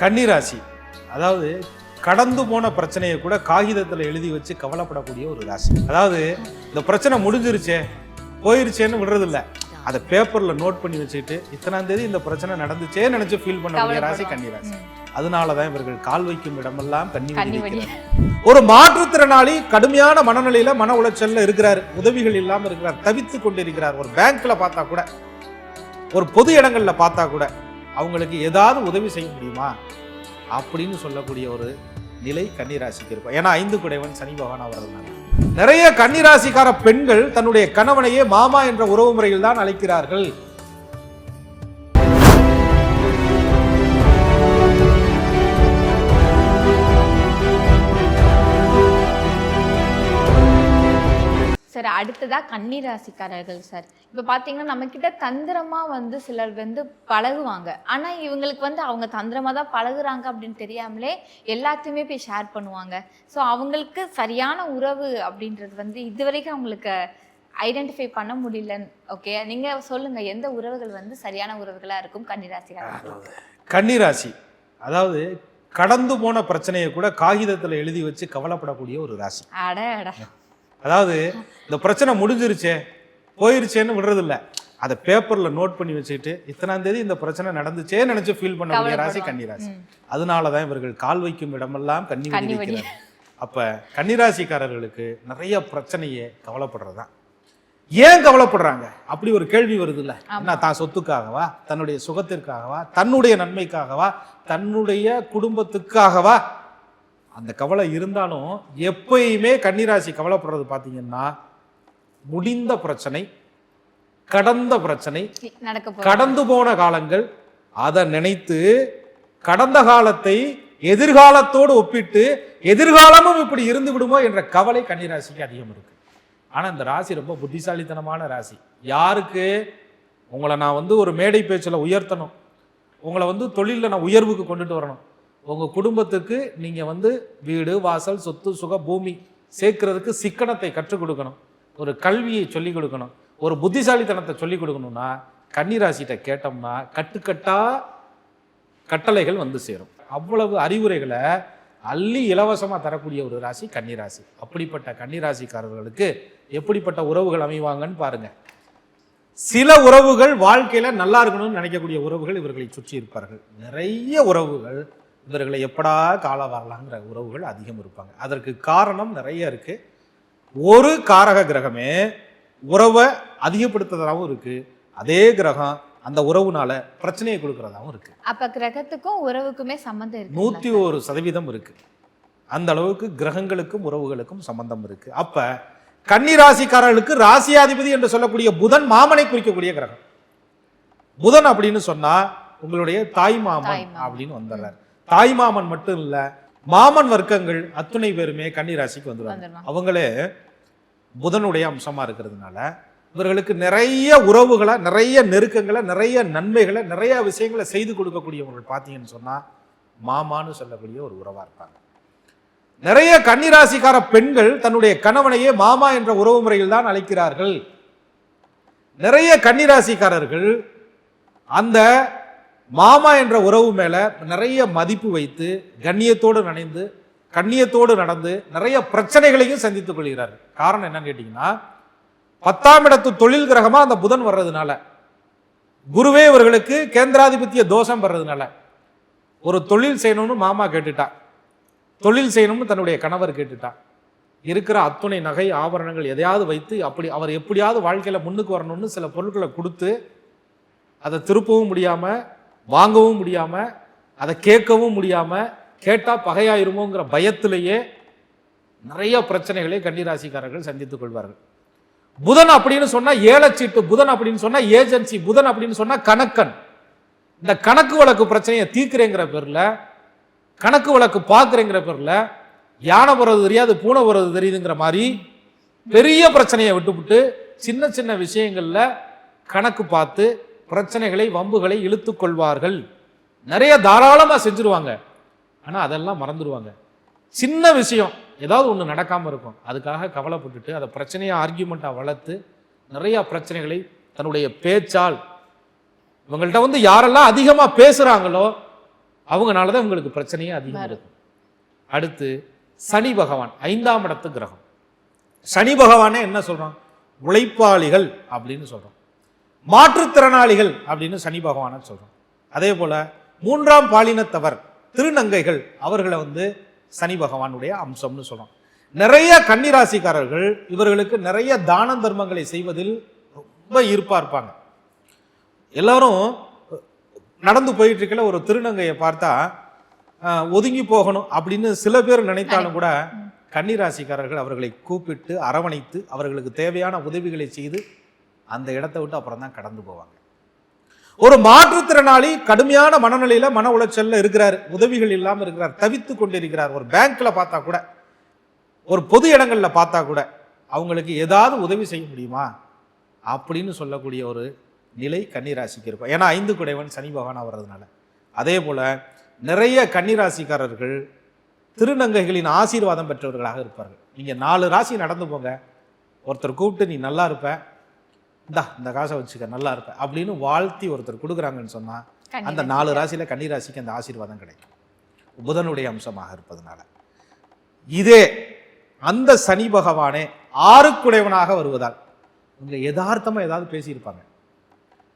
கன்னிராசி. அதாவது கடந்து போன பிரச்சனையை கூட காகிதத்தில் எழுதி வச்சு கவலைப்படக்கூடிய ஒரு ராசி. அதாவது இந்த பிரச்சனை முடிஞ்சிருச்சே போயிருச்சேன்னு விடுறது இல்ல அதை பேப்பர்ல நோட் பண்ணி வச்சுக்கிட்டு இத்தனாம் தேதி இந்த பிரச்சனை நடந்துச்சே நினைச்சு ஃபீல் பண்ணக்கூடிய ராசி கன்னிராசி. அதனாலதான் இவர்கள் கால் வைக்கும் இடமெல்லாம். வைக்கிறார். ஒரு மாற்றுத்திறனாளி கடுமையான மனநிலையில மன உளைச்சல்ல இருக்கிறார். உதவிகள் இல்லாம இருக்கிறார். தவித்து கொண்டிருக்கிறார். ஒரு பேங்க்ல பார்த்தா கூட ஒரு பொது இடங்கள்ல பார்த்தா கூட அவங்களுக்கு ஏதாவது உதவி செய்ய முடியுமா? அப்படின்னு சொல்லக்கூடிய ஒரு நிலை கன்னிராசிக்கு இருக்கும். ஏன்னா ஐந்து குடைவன் சனி பகவான் அவர்கள் நிறைய கன்னிராசிக்கார பெண்கள் தன்னுடைய கணவனையே மாமா என்ற உறவு முறையில் தான் அழைக்கிறார்கள். சார் அடுத்ததா கன்னி ராசிக்காரர்கள் சார் இப்போ பார்த்தீங்கன்னா நம்ம கிட்ட தந்திரமா வந்து சிலர் வந்து பழகுவாங்க. ஆனா இவங்களுக்கு வந்து அவங்க தந்திரமா தான் பழகுறாங்க அப்படின்னு தெரியாமலே எல்லாத்தையுமே போய் ஷேர் பண்ணுவாங்க. ஸோ அவங்களுக்கு சரியான உறவு அப்படின்றது வந்து இதுவரைக்கும் அவங்களுக்கு ஐடென்டிஃபை பண்ண முடியல ஓகே நீங்க சொல்லுங்க எந்த உறவுகள் வந்து சரியான உறவுகளா இருக்கும் கன்னி ராசிக்காரர்கள் கன்னிராசி அதாவது கடந்து போன பிரச்சனையை கூட காகிதத்தில் எழுதி வச்சு கவலைப்படக்கூடிய ஒரு ராசி. அட அட அதாவது இந்த பிரச்சனை முடிஞ்சிருச்சே போயிருச்சேன்னு விடுறது இல்ல அதை பேப்பர்ல நோட் பண்ணி வச்சுக்கிட்டு இத்தனாம் தேதி இந்த பிரச்சனை நடந்துச்சே நினைச்சு ஃபீல் பண்ணக்கூடிய ராசி. கன்னிராசி. அதனாலதான் இவர்கள் கால் வைக்கும் இடமெல்லாம் வெடி. வைக்கிறார் அப்ப கன்னிராசிக்காரர்களுக்கு நிறைய பிரச்சனையே கவலைப்படுறதா ஏன் கவலைப்படுறாங்க? அப்படி ஒரு கேள்வி வருது இல்ல என்ன தான் சொத்துக்காகவா? தன்னுடைய சுகத்திற்காகவா? தன்னுடைய நன்மைக்காகவா? தன்னுடைய குடும்பத்துக்காகவா? அந்த கவலை இருந்தாலும் எப்பயுமே கன்னிராசி கவலைப்படுறது பார்த்தீங்கன்னா முடிந்த பிரச்சனை கடந்த பிரச்சனை கடந்து போன காலங்கள் அதை நினைத்து கடந்த காலத்தை எதிர்காலத்தோடு ஒப்பிட்டு எதிர்காலமும் இப்படி இருந்து விடுமோ என்ற கவலை கன்னிராசிக்கு அதிகம் இருக்கு. ஆனா இந்த ராசி ரொம்ப புத்திசாலித்தனமான ராசி. யாருக்கு? உங்களை நான் வந்து ஒரு மேடை பேச்சில் உயர்த்தணும். உங்களை வந்து தொழிலில் நான் உயர்வுக்கு கொண்டுட்டு வரணும். உங்கள் குடும்பத்துக்கு நீங்கள் வந்து வீடு வாசல் சொத்து சுக பூமி சேர்க்கறதுக்கு சிக்கனத்தை கற்றுக் கொடுக்கணும். ஒரு கல்வியை சொல்லிக் கொடுக்கணும். ஒரு புத்திசாலித்தனத்தை சொல்லிக் கொடுக்கணும்னா கன்னிராசிகிட்ட கேட்டோம்னா கட்டுக்கட்டா கட்டளைகள் வந்து சேரும். அவ்வளவு அறிவுரைகளை அள்ளி இலவசமாக தரக்கூடிய ஒரு ராசி கன்னிராசி. அப்படிப்பட்ட கன்னிராசிக்காரர்களுக்கு எப்படிப்பட்ட உறவுகள் அமைவாங்கன்னு பாருங்க. சில உறவுகள் வாழ்க்கையில் நல்லா இருக்கணும்னு நினைக்கக்கூடிய உறவுகள் இவர்களை சுற்றி இருப்பார்கள். நிறைய உறவுகள் இவர்களை எப்படா கால வரலாங்கிற உறவுகள் அதிகம் இருப்பாங்க. அதற்கு காரணம் நிறைய இருக்கு. ஒரு காரக கிரகமே உறவை அதிகப்படுத்துறதாகவும் இருக்கு. அதே கிரகம் அந்த உறவுனால பிரச்சனையை கொடுக்கறதாகவும் இருக்கு. அப்ப கிரகத்துக்கும் உறவுக்குமே சம்மந்தம் இருக்கு நூத்தி ஒரு சதவீதம் இருக்கு. அந்த அளவுக்கு கிரகங்களுக்கும் உறவுகளுக்கும் சம்பந்தம் இருக்கு. அப்ப கன்னி ராசிக்காரர்களுக்கு ராசியாதிபதி என்று சொல்லக்கூடிய புதன் மாமனை குறிக்கக்கூடிய கிரகம். புதன் அப்படின்னு சொன்னா உங்களுடைய தாய் மாமன். அப்படின்னு வந்துடுறாரு. தாய் மாமன் மட்டும் இல்ல மாமன் வர்க்கங்கள் அத்துணை பேருமே கன்னி ராசிக்கு வந்துடுவாங்க. அவங்களே புதனுடைய அம்சமா இருக்கிறதுனால இவர்களுக்கு நிறைய உறவுகளை நிறைய நெருக்கங்களை நிறைய நன்மைகளை நிறைய விஷயங்களை செய்து கொடுக்கக்கூடியவர்கள் பார்த்தீங்கன்னு சொன்னா மாமான்னு சொல்லக்கூடிய ஒரு உறவா இருப்பாங்க. நிறைய கன்னிராசிக்கார பெண்கள் தன்னுடைய கணவனையே மாமா என்ற உறவு முறையில் தான் அழைக்கிறார்கள். நிறைய கன்னிராசிக்காரர்கள் அந்த மாமா என்ற உறவு மேலே நிறைய மதிப்பு வைத்து கண்ணியத்தோடு நனைந்து கண்ணியத்தோடு நடந்து நிறைய பிரச்சனைகளையும் சந்தித்துக் கொள்கிறார். காரணம் என்னன்னு கேட்டிங்கன்னா பத்தாம் இடத்து தொழில் கிரகமாக அந்த புதன் வர்றதுனால குருவே இவர்களுக்கு கேந்திராதிபத்திய தோஷம் வர்றதுனால ஒரு தொழில் செய்யணும்னு மாமா கேட்டுட்டான் தொழில் செய்யணும்னு தன்னுடைய கணவர் கேட்டுட்டான் இருக்கிற அத்துணை நகை ஆபரணங்கள் எதையாவது வைத்து அப்படி அவர் எப்படியாவது வாழ்க்கையில் முன்னுக்கு வரணும்னு சில பொருட்களை கொடுத்து அதை திருப்பவும் முடியாமல் வாங்கவும் முடியாமல் அதை கேட்கவும் முடியாமல் கேட்டால் பகையாயிருமோங்கிற பயத்திலேயே நிறைய பிரச்சனைகளை கன்னிராசிக்காரர்கள் சந்தித்துக் கொள்வார்கள். புதன் அப்படின்னு சொன்னால் ஏலச்சீட்டு புதன் அப்படின்னு சொன்னால் ஏஜென்சி புதன் அப்படின்னு சொன்னால் கணக்கன். இந்த கணக்கு வழக்கு பிரச்சனையை தீர்க்கிறேங்கிற பேரில் கணக்கு வழக்கு பார்க்குறேங்கிற பேரில் யானை போகிறது தெரியாது பூனை போகிறது தெரியுதுங்கிற மாதிரி பெரிய பிரச்சனையை விட்டுவிட்டு சின்ன சின்ன விஷயங்களில் கணக்கு பார்த்து பிரச்சனைகளை வம்புகளை இழுத்து கொள்வார்கள். நிறைய தாராளமா செஞ்சுருவாங்க. ஆனா அதெல்லாம் மறந்துடுவாங்க சின்ன விஷயம் ஏதாவது ஒன்று நடக்காம இருக்கும். அதுக்காக கவலைப்பட்டுட்டு அதை பிரச்சனையை ஆர்கியூமெண்ட்டாக வளர்த்து நிறைய பிரச்சனைகளை தன்னுடைய பேச்சால் இவங்கள்ட்ட வந்து யாரெல்லாம் அதிகமாக பேசுகிறாங்களோ அவங்கனால தான் உங்களுக்கு பிரச்சனையே அதிகம் வரும். இருக்கும். அடுத்து சனி பகவான் ஐந்தாம் இடத்து கிரகம். சனி பகவானே என்ன சொல்றோம் உழைப்பாளிகள் அப்படின்னு சொல்றோம் மாற்றுத்திறனாளிகள் அப்படின்னு சனி பகவானை சொல்றோம். அதே போல மூன்றாம் பாலினத்தவர் திருநங்கைகள் அவர்களை வந்து சனி பகவானுடைய அம்சம்னு சொல்றோம். நிறைய கன்னிராசிக்காரர்கள் இவர்களுக்கு நிறைய தான தர்மங்களை செய்வதில் ரொம்ப ஈர்ப்பா இருப்பாங்க. எல்லாரும் நடந்து போயிட்டு இருக்கல ஒரு திருநங்கையை பார்த்தா ஒதுங்கி போகணும் அப்படின்னு சில பேர் நினைத்தாலும் கூட கன்னிராசிக்காரர்கள் அவர்களை கூப்பிட்டு அரவணைத்து அவர்களுக்கு தேவையான உதவிகளை செய்து அந்த இடத்தை விட்டு அப்புறம் தான் கடந்து போவாங்க. ஒரு மாற்றுத்திறனாளி கடுமையான மனநிலையில் மன உளைச்சலில் இருக்கிறார் உதவிகள் இல்லாமல் இருக்கிறார் தவித்து கொண்டிருக்கிறார். ஒரு பேங்க்ல பார்த்தா கூட ஒரு பொது இடங்களில் பார்த்தா கூட அவங்களுக்கு ஏதாவது உதவி செய்ய முடியுமா? அப்படின்னு சொல்லக்கூடிய ஒரு நிலை கன்னிராசிக்கு இருக்கும். ஏன்னா ஐந்து குடைவன் சனி பகவானாக வர்றதுனால அதே போல் நிறைய கன்னிராசிக்காரர்கள் திருநங்கைகளின் ஆசீர்வாதம் பெற்றவர்களாக இருப்பார்கள். நீங்கள் நாலு ராசி நடந்து போங்க. ஒருத்தர் கூப்பிட்டு நீ நல்லா இருப்ப. இந்தா இந்த காசை வச்சுக்க நல்லா இருப்ப அப்படின்னு வாழ்த்தி ஒருத்தர் கொடுக்குறாங்கன்னு சொன்னா அந்த நாலு ராசியில கன்னிராசிக்கு அந்த ஆசீர்வாதம் கிடைக்கும். புதனுடைய அம்சமாக இருப்பதனால. இதே அந்த சனி பகவானே ஆறுக்குடையவனாக வருவதால் இவங்க யதார்த்தமா ஏதாவது பேசியிருப்பாங்க.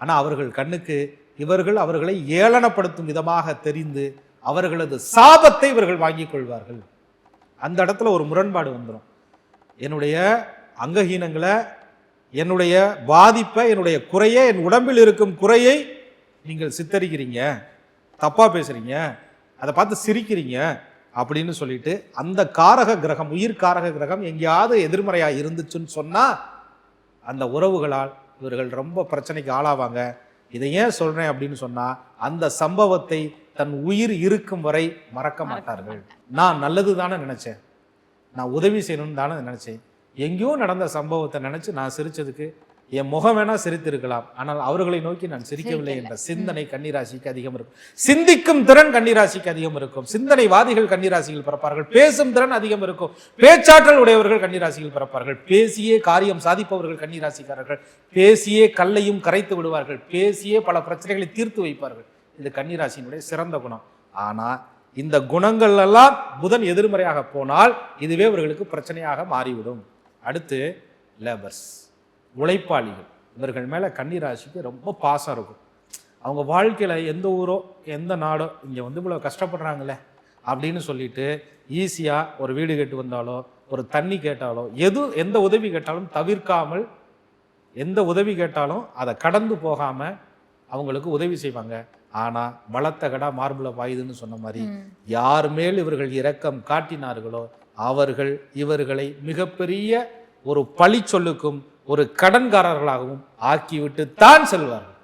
ஆனா அவர்கள் கண்ணுக்கு இவர்கள் அவர்களை ஏளனப்படுத்தும் விதமாக தெரிந்து அவர்களது சாபத்தை இவர்கள் வாங்கிக் கொள்வார்கள். அந்த இடத்துல ஒரு முரண்பாடு வந்துடும் என்னுடைய அங்கஹீனங்களை என்னுடைய பாதிப்பை என்னுடைய குறையை என் உடம்பில் இருக்கும் குறையை நீங்கள் சித்தரிக்கிறீங்க தப்பா பேசுறீங்க அதை பார்த்து சிரிக்கிறீங்க அப்படின்னு சொல்லிட்டு அந்த காரக கிரகம் உயிர் காரக கிரகம் எங்கேயாவது எதிர்மறையா இருந்துச்சுன்னு சொன்னா அந்த உறவுகளால் இவர்கள் ரொம்ப பிரச்சனைக்கு ஆளாவாங்க. இதை ஏன் சொல்றேன் அப்படின்னு சொன்னா அந்த சம்பவத்தை தன் உயிர் இருக்கும் வரை மறக்க மாட்டார்கள். நான் நல்லது தானே நினைச்சேன். நான் உதவி செய்யணும்னு தானே நினைச்சேன். எங்கேயோ நடந்த சம்பவத்தை நினைச்சு நான் சிரிச்சதுக்கு என் முகம் வேணா சிரித்திருக்கலாம். ஆனால் அவர்களை நோக்கி நான் சிரிக்கவில்லை என்ற சிந்தனை கன்னிராசிக்கு அதிகம் இருக்கும். சிந்திக்கும் திறன் கன்னிராசிக்கு அதிகம் இருக்கும். சிந்தனைவாதிகள் கன்னிராசியில் பிறப்பார்கள். பேசும் திறன் அதிகம் இருக்கும். பேச்சாற்றல் உடையவர்கள் கன்னிராசியில் பிறப்பார்கள். பேசியே காரியம் சாதிப்பவர்கள் கன்னிராசிக்காரர்கள் பேசியே கல்லையும் கரைத்து விடுவார்கள். பேசியே பல பிரச்சனைகளை தீர்த்து வைப்பார்கள். இது கன்னிராசியினுடைய சிறந்த குணம். ஆனா இந்த குணங்கள் எல்லாம் புதன் எதிர்மறையாக போனால் இதுவே இவர்களுக்கு பிரச்சனையாக மாறிவிடும். அடுத்து லேபர்ஸ் உழைப்பாளிகள். இவர்கள் மேல கன்னிராசிக்கு ரொம்ப பாசம் இருக்கும். அவங்க வாழ்க்கையில எந்த ஊரோ எந்த நாடோ இங்க வந்து இவ்வளவு கஷ்டப்படுறாங்களே அப்படின்னு சொல்லிட்டு ஈஸியா ஒரு வீடு கேட்டு வந்தாலோ ஒரு தண்ணி கேட்டாலோ எது எந்த உதவி கேட்டாலும் தவிர்க்காமல் எந்த உதவி கேட்டாலும் அதை கடந்து போகாம அவங்களுக்கு உதவி செய்வாங்க. ஆனா பலத்த கடா மார்புல பாயுதுன்னு சொன்ன மாதிரி யார் மேல் இவர்கள் இரக்கம் காட்டினார்களோ அவர்கள் இவர்களை மிகப்பெரிய ஒரு பழி சொல்லுக்கும் ஒரு கடன்காரர்களாகவும் ஆக்கிவிட்டு தான் செல்வார்கள்.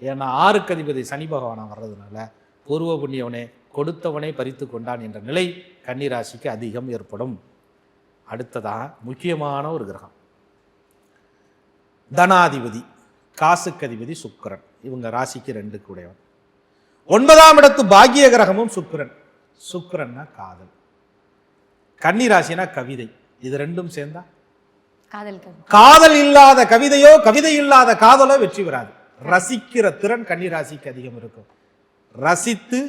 ஏன்னா ஆறுக்கு அதிபதி சனி பகவானா வர்றதுனால பூர்வ புண்ணியவனே கொடுத்தவனே பறித்து கொண்டான் என்ற நிலை கன்னிராசிக்கு அதிகம் ஏற்படும். அடுத்ததாக முக்கியமான ஒரு கிரகம். தனாதிபதி காசுக்கு அதிபதி இவங்க ராசிக்கு ரெண்டு உடையவன். ஒன்பதாம் இடத்து பாக்கிய கிரகமும் சுக்கரன். சுக்கரன்னா காதல். கன்னி ராசினா கவிதை. இது ரெண்டும் சேர்ந்தா? காதல் இல்லாத கவிதையோ கவிதை இல்லாத காதலோ வெற்றி பெறாது. ரசிக்கிற திறன் கன்னி ராசிக்கு அதிகம் இருக்கும். ரசித்து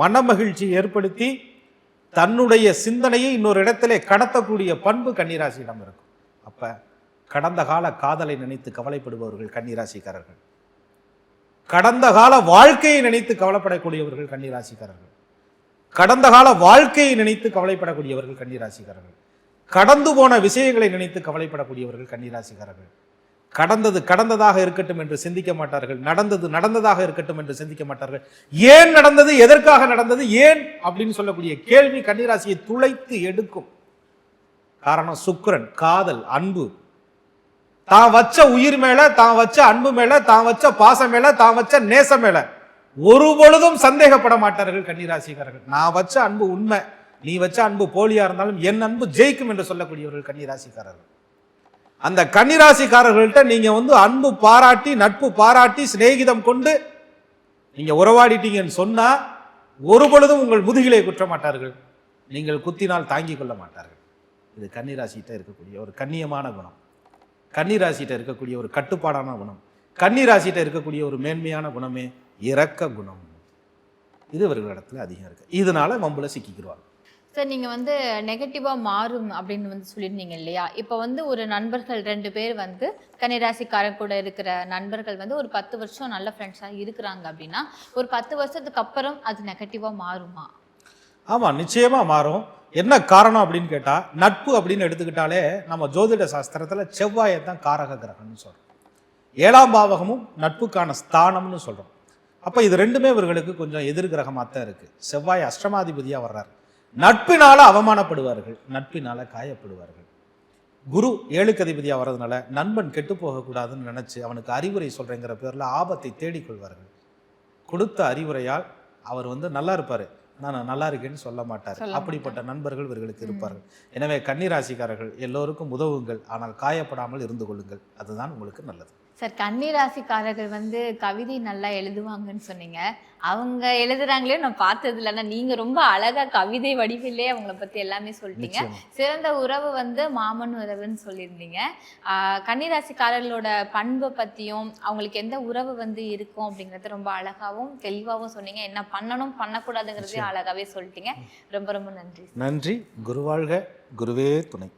மனமகிழ்ச்சி ஏற்படுத்தி தன்னுடைய சிந்தனையை இன்னொரு இடத்திலே கடத்தக்கூடிய பண்பு கன்னிராசியிடம் இருக்கும். அப்ப கடந்த கால காதலை நினைத்து கவலைப்படுபவர்கள் கன்னிராசிக்காரர்கள். கடந்த கால வாழ்க்கையை நினைத்து கவலைப்படக்கூடியவர்கள் கன்னிராசிக்காரர்கள். கடந்த கால வாழ்க்கையை நினைத்து கவலைப்படக்கூடியவர்கள் கன்னிராசிக்காரர்கள். கடந்து போன விஷயங்களை நினைத்து கவலைப்படக்கூடியவர்கள் கன்னிராசிக்காரர்கள். கடந்தது கடந்ததாக இருக்கட்டும் என்று சிந்திக்க மாட்டார்கள். நடந்தது நடந்ததாக இருக்கட்டும் என்று சிந்திக்க மாட்டார்கள். ஏன் நடந்தது எதற்காக நடந்தது ஏன் அப்படின்னு சொல்லக்கூடிய கேள்வி கன்னிராசியை துளைத்து எடுக்கும். காரணம் சுக்கரன் காதல் அன்பு. தான் வச்ச உயிர் மேல தான் வச்ச அன்பு மேல தான் வச்ச பாசம் மேல தான் வச்ச நேசம் மேல. ஒரு பொழுதும் சந்தேகப்பட மாட்டார்கள் கன்னிராசிக்காரர்கள். நான் வச்ச அன்பு உண்மை நீ வச்ச அன்பு போலியா இருந்தாலும் என் அன்பு ஜெயிக்கும் என்று சொல்லக்கூடியவர்கள் கன்னிராசிக்காரர்கள். அந்த கன்னிராசிக்காரர்கள்ட்ட நீங்க வந்து அன்பு பாராட்டி நட்பு பாராட்டி சிநேகிதம் கொண்டு நீங்க உறவாடிட்டீங்கன்னு சொன்னா ஒரு பொழுதும் உங்கள் முதுகிலே குற்ற மாட்டார்கள். நீங்கள் குத்தினால் தாங்கிக் கொள்ள மாட்டார்கள். இது கன்னிராசிகிட்ட இருக்கக்கூடிய ஒரு கண்ணியமான குணம். கன்னிராசிகிட்ட இருக்கக்கூடிய ஒரு கட்டுப்பாடான குணம். கன்னிராசிகிட்ட இருக்கக்கூடிய ஒரு மேன்மையான குணமே இரக்க குணம். இது இவர்களிடத்துல அதிகம் இருக்கு. இதனால வம்புல சிக்கிக்கிடுவாங்க சார் நீங்க வந்து நெகட்டிவா மாறும் அப்படின்னு வந்து சொல்லியிருந்தீங்க இல்லையா? இப்போ வந்து ஒரு நண்பர்கள் ரெண்டு பேர் வந்து கன்னிராசிக்காரர் கூட இருக்கிற நண்பர்கள் வந்து ஒரு பத்து வருஷம் நல்ல ஃப்ரெண்ட்ஸா இருக்கிறாங்க அப்படின்னா ஒரு பத்து வருஷத்துக்கு அப்புறம் அது நெகட்டிவா மாறுமா? ஆமா நிச்சயமா மாறும். என்ன காரணம் அப்படின்னு கேட்டா நட்பு அப்படின்னு எடுத்துக்கிட்டாலே நம்ம ஜோதிட சாஸ்திரத்துல செவ்வாயை தான் காரக கிரகம்னு சொல்றோம். ஏழாம் பாவகமும் நட்புக்கான ஸ்தானம்னு சொல்றோம். அப்ப இது ரெண்டுமே இவர்களுக்கு கொஞ்சம் எதிர்கிரகமாக தான் இருக்கு. செவ்வாய் அஷ்டமாதிபதியா வர்றார். நட்பினால அவமானப்படுவார்கள் நட்பினால காயப்படுவார்கள். குரு ஏழுக்கு அதிபதியா வர்றதுனால நண்பன் கெட்டு போகக்கூடாதுன்னு நினைச்சு அவனுக்கு அறிவுரை சொல்றேங்கிற பேர்ல ஆபத்தை தேடிக்கொள்வார்கள் கொடுத்த அறிவுரையால் அவர் வந்து நல்லா இருப்பாரு. நான் நல்லா இருக்கேன்னு சொல்ல மாட்டார். அப்படிப்பட்ட நண்பர்கள் இவர்களுக்கு இருப்பார்கள். எனவே கன்னிராசிக்காரர்கள் எல்லோருக்கும் உதவுங்கள் ஆனால் காயப்படாமல் இருந்து கொள்ளுங்கள். அதுதான் உங்களுக்கு நல்லது. சார் கன்னிராசிக்காரர்கள் வந்து கவிதை நல்லா எழுதுவாங்கன்னு சொன்னீங்க. அவங்க எழுதுறாங்களே நான் பார்த்தது இல்லை ஆனா நீங்க ரொம்ப அழகா கவிதை வடிவிலே அவங்கள பத்தி எல்லாமே சொல்லிட்டீங்க. சிறந்த உறவு வந்து மாமன் உறவுன்னு சொல்லியிருந்தீங்க. கன்னிராசிக்காரர்களோட பண்பை பத்தியும் அவங்களுக்கு எந்த உறவு வந்து இருக்கும் அப்படிங்கறது ரொம்ப அழகாவும் தெளிவாகவும் சொன்னீங்க. என்ன பண்ணணும் பண்ணக்கூடாதுங்கிறதையும் அழகாவே சொல்லிட்டீங்க. ரொம்ப ரொம்ப நன்றி நன்றி. குருவாழ்க. குருவே துணை.